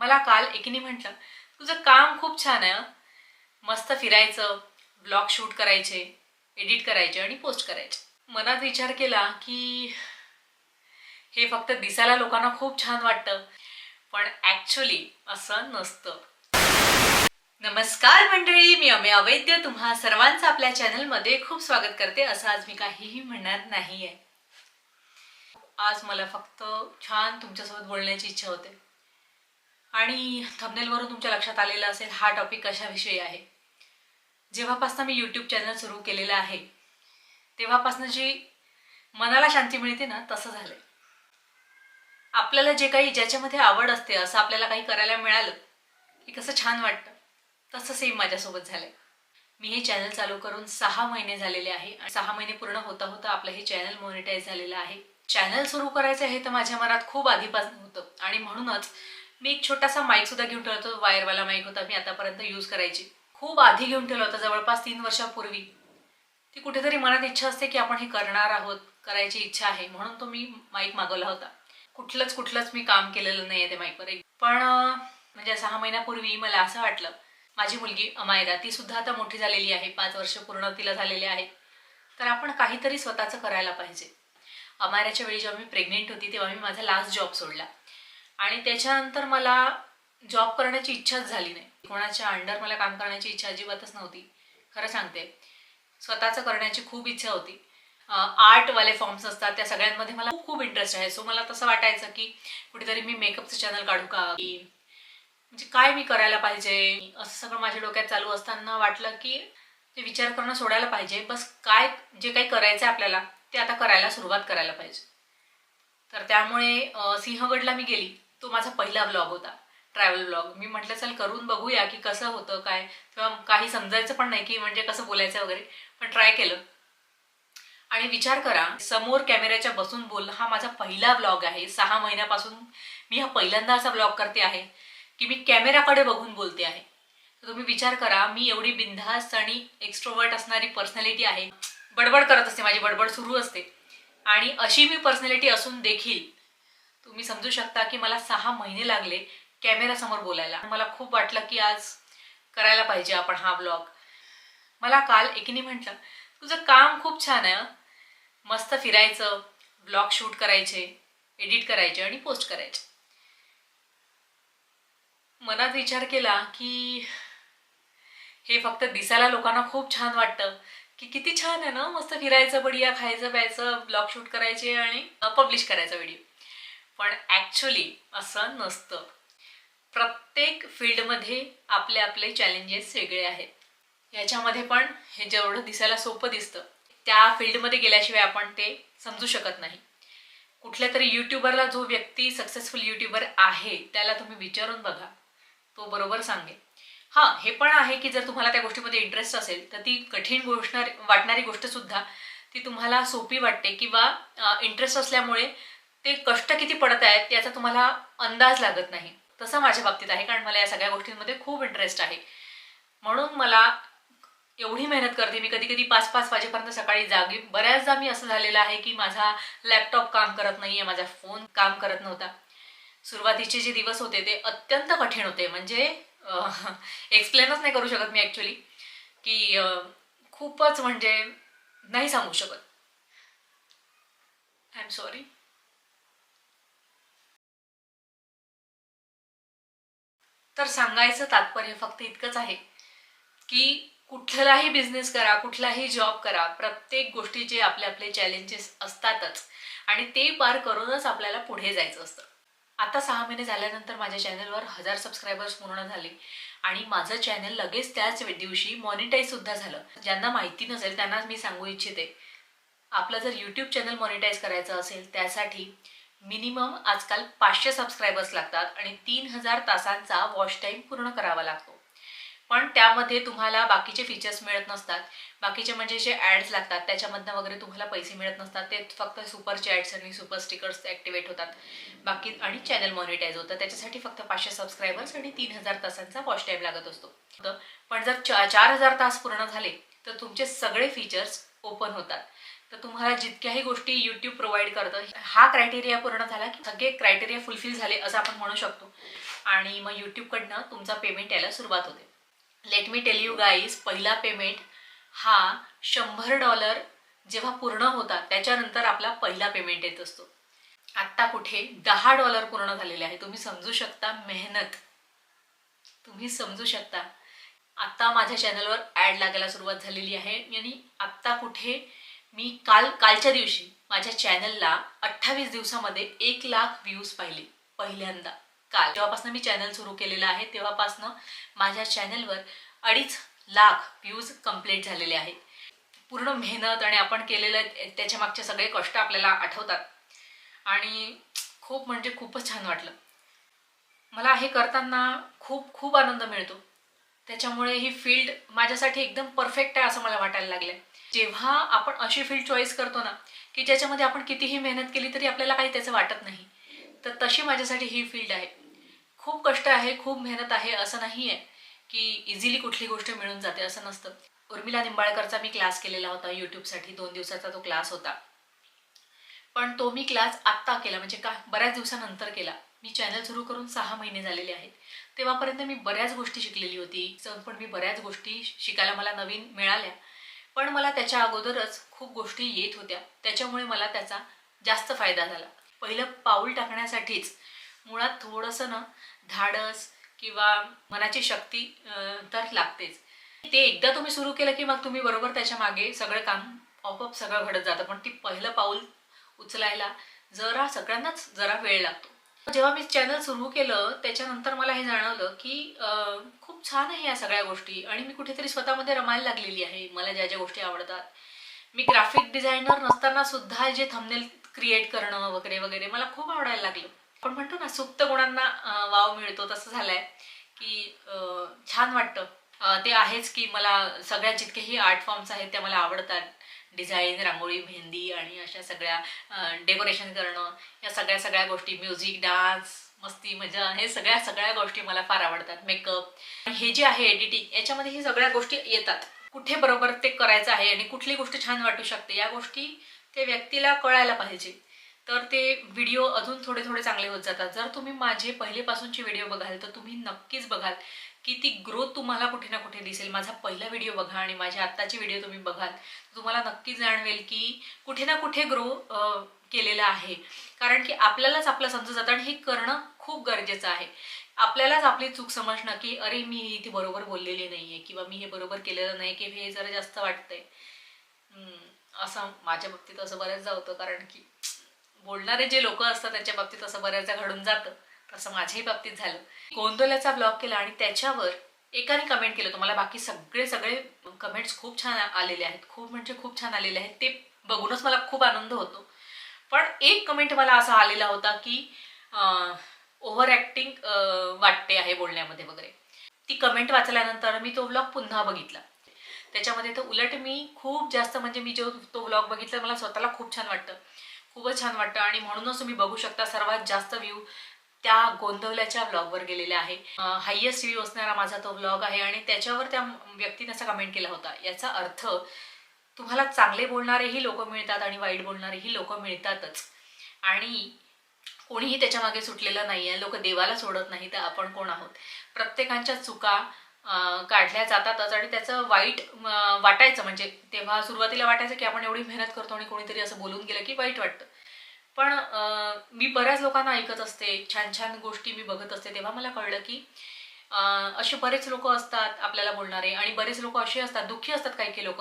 मला काल एकीने म्हटलं तुझं काम खूप छान आहे मस्त फिरायचं ब्लॉग शूट करायचे एडिट करायचे आणि पोस्ट करायचे. मनात विचार केला की हे फक्त दिसायला लोकांना खूप छान वाटतं पण ॲक्च्युली असं नसतं. नमस्कार मंडळी मी अमे अवैद्य तुम्हा सर्वांचं आपल्या चॅनलमध्ये खूप स्वागत करते. असं आज मी काहीही म्हणणार नाही आहे आज मला फक्त छान तुमच्यासोबत बोलण्याची इच्छा होते. आणि थंबनेलवरून तुमच्या लक्षात आलेलं असेल हा टॉपिक कशाविषयी आहे? जेव्हापासून मी यूट्यूब चॅनल सुरू केलेलं आहे तेव्हापासून जी मनाला शांती मिळते ना तसं झालंय. आपल्याला जे काही ज्याच्यामध्ये आवड असते असं आपल्याला काही करायला मिळालं की कसं छान वाटतं तसं सेम माझ्यासोबत झालंय. मी हे चॅनल चालू करून सहा महिने झालेले आहे आणि सहा महिने पूर्ण होता होता आपलं हे चॅनल मॉनिटाईज झालेलं आहे. चॅनल सुरू करायचं हे तर माझ्या मनात खूप आधीपासून होतं आणि म्हणूनच मी एक छोटासा माईक सुद्धा घेऊन ठेवला होता वायरवाला माईक होता मी आतापर्यंत यूज करायची. खूप आधी घेऊन ठेवला होता जवळपास तीन वर्षापूर्वी. ती कुठेतरी मनात इच्छा असते की आपण हे करणार आहोत करायची इच्छा आहे म्हणून तो मी माईक मागवला होता. कुठलंच कुठलंच मी काम केलेलं नाही आहे त्या माईकवर पण म्हणजे सहा महिन्यापूर्वी मला असं वाटलं माझी मुलगी अमायरा ती सुद्धा आता मोठी झालेली आहे पाच वर्ष पूर्ण तिला झालेले आहे. तर आपण काहीतरी स्वतःचं करायला पाहिजे. अमायराच्या वेळी जेव्हा मी प्रेग्नेंट होती तेव्हा मी माझा लास्ट जॉब सोडला. आणि त्याच्यानंतर मला जॉब करण्याची इच्छाच झाली नाही. कोणाच्या अंडर मला काम करण्याची इच्छा अजिबातच नव्हती. खरं सांगते. स्वतःचं करण्याची खूप इच्छा होती. आर्टवाले फॉर्म्स असतात त्या सगळ्यांमध्ये मला खूप इंटरेस्ट आहे. सो मला तसं वाटायचं की कुठेतरी मी मेकअपचं चॅनल काढू का? की म्हणजे काय मी करायला पाहिजे? असं सगळं माझ्या डोक्यात चालू असताना वाटलं की ते विचार करणं सोडायला पाहिजे. बस काय जे काही करायचं आहे आपल्याला ते आता करायला सुरुवात करायला पाहिजे. तर त्यामुळे सिंहगडला मी गेली. तो माझा पहिला ब्लॉग होता. ट्रॅव्हल ब्लॉग मी म्हटलं चल करून बघूया की कसं होतं काय? किंवा काही समजायचं पण नाही की म्हणजे कसं बोलायचं वगैरे. पण ट्राय केलं. आणि विचार करा समोर कॅमेऱ्याच्या बसून बोल. हा माझा पहिला ब्लॉग आहे. सहा महिन्यापासून मी हा पहिल्यांदा असा ब्लॉग करते आहे की मी कॅमेऱ्याकडे बघून बोलते आहे. तर तुम्ही विचार करा मी एवढी बिनधास्त आणि एक्स्ट्रोवर्ट असणारी पर्सनॅलिटी आहे. बडबड करत असते माझी बडबड सुरू असते. आणि अशी मी पर्सनॅलिटी असून देखील तुम्ही समजू शकता की मला सहा महिने लागले कॅमेरासमोर बोलायला. मला खूप वाटलं की आज करायला पाहिजे आपण हा ब्लॉग. मला काल एकीने म्हटलं तुझं काम खूप छान आहे मस्त फिरायचं ब्लॉग शूट करायचे एडिट करायचे आणि पोस्ट करायचे. मनात विचार केला की हे फक्त दिसायला लोकांना खूप छान वाटतं की किती छान आहे ना मस्त फिरायचं बढिया खायचं प्यायचं ब्लॉग शूट करायचे आणि पब्लिश करायचा व्हिडिओ. पण ॲक्च्युली असं नसतं. प्रत्येक फील्डमध्ये आपले आपले चॅलेंजेस वेगळे आहेत. याच्यामध्ये पण हे जेवढं दिसायला सोपं दिसतं त्या फील्डमध्ये गेल्याशिवाय आपण ते समजू शकत नाही. कुठल्या तरी यूट्यूबरला जो व्यक्ती सक्सेसफुल यूट्यूबर आहे त्याला तुम्ही विचारून बघा. तो बरोबर सांगेल. हां हे पण आहे की जर तुम्हाला त्या गोष्टीमध्ये इंटरेस्ट असेल तर ती कठीण गोष्ट वाटणारी गोष्ट सुद्धा ती तुम्हाला सोपी वाटते किंवा इंटरेस्ट असल्यामुळे ते कष्ट किती पडत आहेत याचा तुम्हाला अंदाज लागत नाही. तसं माझ्या बाबतीत आहे कारण मला या सगळ्या गोष्टींमध्ये खूप इंटरेस्ट आहे. म्हणून मला एवढी मेहनत करते मी कधी कधी पाच पाच वाजेपर्यंत सकाळी जागी बऱ्याचदा मी असं झालेलं आहे की माझा लॅपटॉप काम करत नाही आहे माझा फोन काम करत नव्हता. सुरुवातीचे जे दिवस होते ते अत्यंत कठीण होते. म्हणजे एक्सप्लेनच नाही करू शकत मी ॲक्च्युली की खूपच म्हणजे नाही सांगू शकत. आय एम सॉरी तर सांगायचं तात्पर्य फक्त इतकंच आहे की कुठलाही बिझनेस करा कुठलाही जॉब करा प्रत्येक गोष्टीचे आपले आपले चॅलेंजेस असतातच आणि ते पार करूनच आपल्याला पुढे जायचं असतं. आता सहा महिने झाल्यानंतर माझ्या चॅनलवर हजार सबस्क्रायबर्स पूर्ण झाले आणि माझं चॅनल लगेच त्याच दिवशी मॉनिटाईज सुद्धा झालं. ज्यांना माहिती नसेल त्यांनाच मी सांगू इच्छिते आपलं जर यूट्यूब चॅनल मॉनिटाईज करायचं असेल त्यासाठी मिनिमम आजकाल पाचशे सबस्क्रायबर्स लागतात आणि तीन हजार तासांचा वॉच टाईम पूर्ण करावा लागतो. पण त्यामध्ये तुम्हाला बाकीचे फीचर्स मिळत नसतात. बाकीचे म्हणजे जे ॲड्स लागतात त्याच्यामधनं वगैरे तुम्हाला पैसे मिळत नसतात. ते फक्त सुपरचे ॲड्स आणि सुपर स्टिकर्स ॲक्टिवेट होतात. बाकी आणि चॅनल मॉनिटाईज होतं. त्याच्यासाठी फक्त पाचशे सबस्क्रायबर्स आणि तीन हजार तासांचा वॉच टाईम लागत असतो. पण जर चा चार हजार तास पूर्ण झाले तर तुमचे सगळे फीचर्स ओपन होतात. तर तुम्हाला जितक्याही गोष्टी यूट्यूब प्रोव्हाइड करतं हा क्रायटेरिया पूर्ण झाला की सगळे क्रायटेरिया फुलफिल झाले असं आपण म्हणू शकतो. आणि मग यूट्यूबकडनं तुमचा पेमेंट यायला सुरुवात होते. Let me tell you guys पहिला पेमेंट हा शंभर डॉलर जेव्हा पूर्ण होता त्याच्यानंतर आपला पहिला पेमेंट येत असतो. आत्ता कुठे दहा डॉलर पूर्ण झालेले आहे. तुम्ही समजू शकता मेहनत. तुम्ही समजू शकता. आत्ता माझ्या चॅनलवर ॲड लागायला सुरुवात झालेली आहे. आणि आत्ता कुठे मी काल कालच्या दिवशी माझ्या चॅनलला अठ्ठावीस दिवसामध्ये एक लाख व्ह्यूज पाहिले. पहिल्यांदा. काल. जेव्हापासून मी चॅनल सुरू केलेलं आहे तेव्हापासनं माझ्या चॅनलवर अडीच लाख व्ह्यूज कंप्लीट झालेले आहेत. पूर्ण मेहनत आणि आपण केलेलं त्याच्या मागचे सगळे कष्ट आपल्याला आठवतात. आणि खूप म्हणजे खूपच छान वाटलं. मला हे करताना खूप खूप आनंद मिळतो. त्याच्यामुळे ही फील्ड माझ्यासाठी एकदम परफेक्ट आहे असं मला वाटायला लागलं जेव्हा आपण अशी फील्ड चॉईस करतो ना की ज्याच्यामध्ये आपण कितीही मेहनत केली तरी आपल्याला काही त्याचं वाटत नाही तर तशी माझ्यासाठी ही फील्ड आहे. खूप कष्ट आहे खूप मेहनत आहे असं नाही आहे की इझिली कुठली गोष्ट मिळून जाते असं नसतं. उर्मिला निंबाळकरचा मी क्लास केलेला होता यूट्यूबसाठी दोन दिवसाचा तो क्लास होता. पण तो मी क्लास आत्ता केला म्हणजे का बऱ्याच दिवसानंतर केला. मी चॅनल सुरू करून सहा महिने झालेले आहेत. तेव्हापर्यंत मी बऱ्याच गोष्टी शिकलेली होती. पण मी बऱ्याच गोष्टी शिकायला मला नवीन मिळाल्या. पण मला त्याच्या अगोदरच खूप गोष्टी येत होत्या. त्याच्यामुळे मला त्याचा जास्त फायदा झाला. पहिलं पाऊल टाकण्यासाठीच मुळात थोडंसं ना धाडस किंवा मनाची शक्ती तर लागतेच. ते एकदा तुम्ही सुरू केलं की मग तुम्ही बरोबर त्याच्यामागे सगळं काम ऑपअप सगळं घडत जातं. पण ती पहिलं पाऊल उचलायला जरा सगळ्यांनाच जरा वेळ लागतो. जेव्हा मी चॅनल सुरू केलं त्याच्यानंतर मला हे जाणवलं की खूप छान आहे या सगळ्या गोष्टी आणि मी कुठेतरी स्वतःमध्ये रमायला लागलेली आहे. मला ज्या ज्या गोष्टी आवडतात. मी ग्राफिक डिझायनर नसताना सुद्धा जे थंबनेल क्रिएट करणं वगैरे वगैरे मला खूप आवडायला लागलं. पण म्हणतो ना सुप्त गुणांना वाव मिळतो. तसं झालंय की छान वाटतं. ते आहेच की मला सगळ्या जितकेही आर्ट फॉर्म्स आहेत त्या मला आवडतात. डिझाईन रांगोळी मेहंदी आणि अशा सगळ्या डेकोरेशन करणं या सगळ्या सगळ्या गोष्टी म्युझिक डान्स मस्ती मजा हे सगळ्या सगळ्या गोष्टी मला फार आवडतात. मेकअप हे जे आहे एडिटिंग याच्यामध्ये ही सगळ्या गोष्टी येतात. कुठे बरोबर ते करायचं आहे आणि कुठली गोष्ट छान वाटू शकते या गोष्टी त्या व्यक्तीला कळायला पाहिजे. तर ते व्हिडिओ अजून थोडे थोडे चांगले होत जातात. जर तुम्ही माझे पहिलेपासूनचे व्हिडिओ बघाल तर तुम्ही नक्कीच बघाल की ती ग्रोथ तुम्हाला कुठे ना कुठे दिसेल. माझा पहिला व्हिडिओ बघा आणि माझ्या आत्ताचे व्हिडिओ तुम्ही बघाल. तुम्हाला नक्कीच जाणवेल की कुठे ना कुठे ग्रो केलेला आहे. कारण की आपल्यालाच आपलं समजत जातं आणि हे करणं खूप गरजेचं आहे. आपल्यालाच आपली चूक समजणं की अरे मी इथे बरोबर बोललेली नाहीये किंवा मी हे बरोबर केलेलं नाही की हे जरा जास्त वाटतंय. असं माझ्या बाबतीत असं बऱ्याचदा होतं. कारण की बोलणारे जे लोक असतात त्यांच्या बाबतीत असं बऱ्याचदा घडून जातं. तसं माझ्याही बाबतीत झालं. गोंदोल्याचा ब्लॉग केला आणि त्याच्यावर एकाने कमेंट केलं. तुम्हाला बाकी सगळे सगळे कमेंट्स खूप छान आलेले आहेत. खूप म्हणजे खूप छान आलेले आहेत. ते बघूनच मला खूप आनंद होतो. पण एक कमेंट मला असा आलेला होता की ओव्हर ॲक्टिंग वाटते आहे बोलण्यामध्ये वगैरे. ती कमेंट वाचल्यानंतर मी तो ब्लॉग पुन्हा बघितला. त्याच्यामध्ये तर उलट मी खूप जास्त म्हणजे मी जो तो ब्लॉग बघितला मला स्वतःला खूप छान वाटतं. खूपच छान वाटतं आणि म्हणूनच तुम्ही बघू शकता सर्वात जास्त व्ह्यू त्या गोंधवल्याच्या ब्लॉगवर गेलेल्या आहे. हायेस्ट व्ह्यू असणारा माझा तो ब्लॉग आहे आणि त्याच्यावर त्या व्यक्तीने असा कमेंट केला होता. याचा अर्थ तुम्हाला चांगले बोलणारेही लोक मिळतात आणि वाईट बोलणारेही लोक मिळतातच. आणि कोणीही त्याच्यामागे सुटलेलं नाही आहे लोक देवाला सोडत नाही तर आपण कोण आहोत? प्रत्येकांच्या चुका काढल्या जातातच आणि त्याचं वाईट वाटायचं. म्हणजे तेव्हा सुरुवातीला वाटायचं की आपण एवढी मेहनत करतो आणि कोणीतरी असं बोलून गेलं की वाईट वाटतं. पण मी बऱ्याच लोकांना ऐकत असते. छान छान गोष्टी मी बघत असते. तेव्हा मला कळलं की असे बरेच लोक असतात आपल्याला बोलणारे आणि बरेच लोक असे असतात दुःखी असतात काही काही लोक.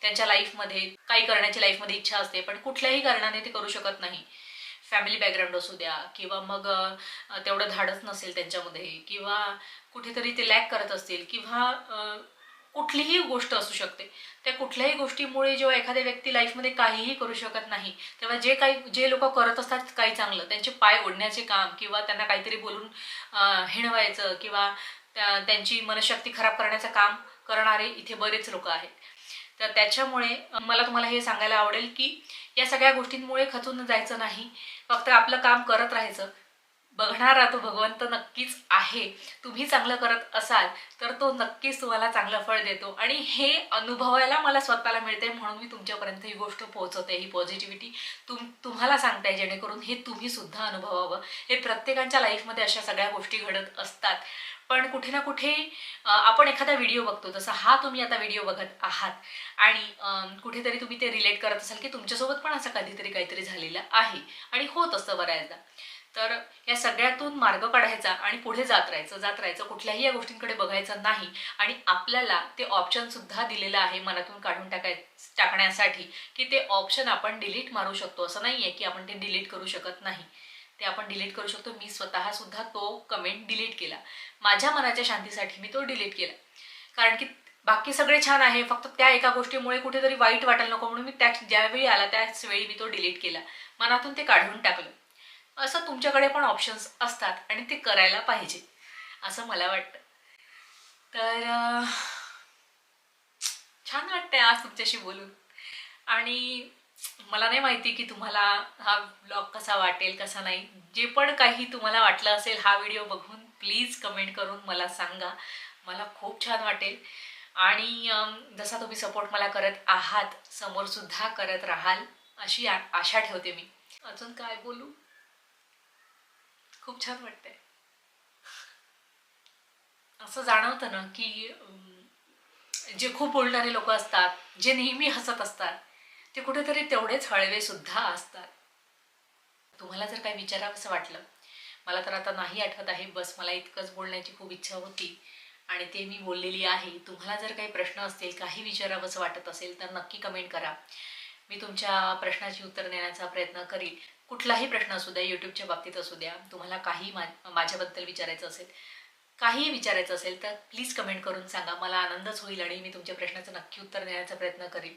त्यांच्या लाईफमध्ये काही करण्याची लाईफमध्ये इच्छा असते पण कुठल्याही कारणाने ते करू शकत नाही. फॅमिली बॅकग्राऊंड असू द्या किंवा मग तेवढं धाडस नसेल त्यांच्यामध्ये किंवा कुठेतरी ते लॅक करत असतील किंवा कुठलीही गोष्ट असू शकते. त्या कुठल्याही गोष्टीमुळे जेव्हा एखाद्या व्यक्ती लाईफमध्ये काहीही करू शकत नाही तेव्हा जे काही जे लोक करत असतात काही चांगलं. त्यांचे पाय ओढण्याचे काम किंवा त्यांना काहीतरी बोलून हिणवायचं किंवा त्यांची मनशक्ती खराब करण्याचं काम करणारे इथे बरेच लोक आहेत. तर त्याच्यामुळे मला तुम्हाला हे सांगायला आवडेल की या सगळ्या गोष्टींमुळे खचून जायचं नाही. फक्त आपलं काम करत राहायचं. बघणारा तो भगवंत नक्कीच आहे. तुम्ही चांगलं करत असाल तर तो नक्कीच तुम्हाला चांगलं फळ देतो. आणि हे अनुभवायला मला स्वतःला मिळते म्हणून मी तुमच्यापर्यंत ही गोष्ट पोहोचवते ही पॉझिटिव्हिटी तुम तुम्हाला सांगताय जेणेकरून हे तुम्ही सुद्धा अनुभवावं. हे प्रत्येकाच्या लाईफमध्ये अशा सगळ्या गोष्टी घडत असतात. पण कुठे ना कुठे आपण एखादा व्हिडिओ बघतो जसा हा तुम्ही आता व्हिडिओ बघत आहात आणि कुठेतरी तुम्ही ते रिलेट करत असाल की तुमच्यासोबत पण असं कधीतरी काहीतरी झालेलं आहे आणि होत असतं बऱ्याचदा. तर या सगळ्यातून मार्ग काढायचा आणि पुढे जात राहायचं जात राहायचं कुठल्याही या गोष्टींकडे बघायचं नाही आणि आपल्याला ते ऑप्शन सुद्धा दिलेलं आहे मनातून काढून टाकाय टाकण्यासाठी की ते ऑप्शन आपण डिलीट मारू शकतो. असं नाही आहे की आपण ते डिलीट करू शकत नाही. ते आपण डिलीट करू शकतो. मी स्वतः सुद्धा तो कमेंट डिलीट केला. माझ्या मनाच्या शांतीसाठी मी तो डिलीट केला. कारण की बाकी सगळे छान आहे. फक्त त्या एका गोष्टीमुळे कुठेतरी वाईट वाटायला नको म्हणून मी त्या ज्यावेळी आला त्याच वेळी मी तो डिलीट केला. मनातून ते काढून टाकलं. असं तुमच्याकडे पण ऑप्शन्स असतात आणि ते करायला पाहिजे. असं मला वाटतं. तर छान वाटतंय आज तुमच्याशी बोलून. आणि मला नाही माहिती की तुम्हाला हा ब्लॉग कसा वाटेल कसा नाही. जे पण काही तुम्हाला वाटलं असेल हा व्हिडिओ बघून प्लीज कमेंट करून मला सांगा. मला खूप छान वाटेल. आणि जसा तुम्ही सपोर्ट मला करत आहात समोरसुद्धा करत राहाल अशी आशा ठेवते मी. अजून काय बोलू? खूप छान वाटतंय. असं जाणवतं ना की जे खूप बोलणारे लोक असतात जे नेहमी हसत असतात ते कुठेतरी तेवढेच हळवे सुद्धा असतात. तुम्हाला जर काही विचारावंसं वाटलं मला तर आता नाही आठवत आहे बस मला इतकंच बोलण्याची खूप इच्छा होती आणि ते मी बोललेली आहे. तुम्हाला जर काही प्रश्न असतील काही विचारावंसं वाटत असेल तर नक्की कमेंट करा. मी तुमच्या प्रश्नाची उत्तर देण्याचा प्रयत्न करीन. कुठलाही प्रश्न असू द्या यूट्यूबच्या बाबतीत असू द्या तुम्हाला काही मा माझ्याबद्दल विचारायचं असेल काहीही विचारायचं असेल तर प्लीज कमेंट करून सांगा. मला आनंदच होईल आणि मी तुमच्या प्रश्नाचं नक्की उत्तर देण्याचा प्रयत्न करीन.